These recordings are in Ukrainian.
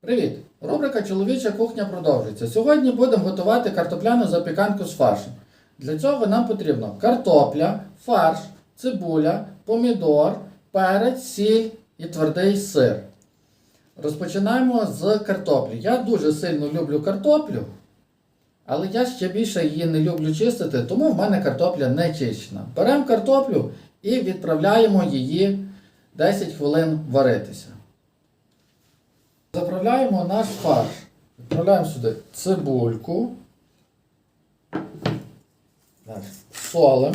Привіт! Рубрика Чоловіча кухня продовжується. Сьогодні будемо готувати картопляну запіканку з фаршем. Для цього нам потрібно картопля, фарш, цибуля, помідор, перець, сіль і твердий сир. Розпочинаємо з картоплі. Я дуже сильно люблю картоплю, але я ще більше її не люблю чистити, тому в мене картопля не чищена. Беремо картоплю і відправляємо її 10 хвилин варитися. Заправляємо наш фарш. Відправляємо сюди цибульку. Солим.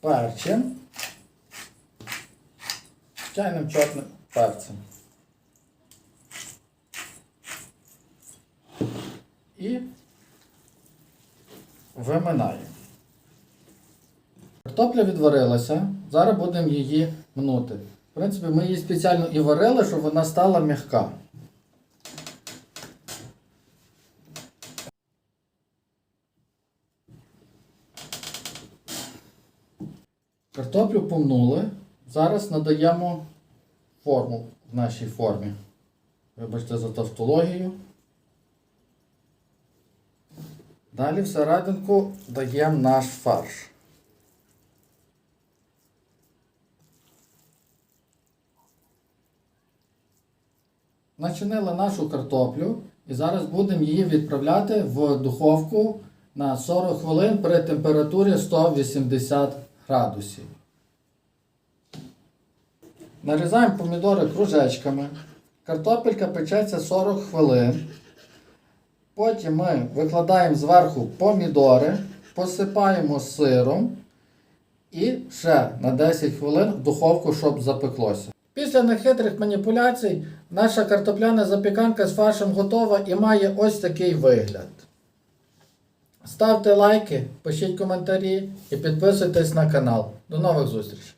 Перчим. Чайним чорним перцем. І виминаємо. Картопля відварилася, зараз будемо її мнути. В принципі, ми її спеціально і варили, щоб вона стала м'яка. Картоплю помнули. Зараз надаємо форму в нашій формі. Вибачте за тавтологію. Далі всерединку даємо наш фарш. Начинили нашу картоплю і зараз будемо її відправляти в духовку на 40 хвилин при температурі 180 градусів. Нарізаємо помідори кружечками. Картопелька печеться 40 хвилин. Потім ми викладаємо зверху помідори, посипаємо сиром і ще на 10 хвилин в духовку, щоб запеклося. Після нехитрих маніпуляцій наша картопляна запіканка з фаршем готова і має ось такий вигляд. Ставте лайки, пишіть коментарі і підписуйтесь на канал. До нових зустрічей!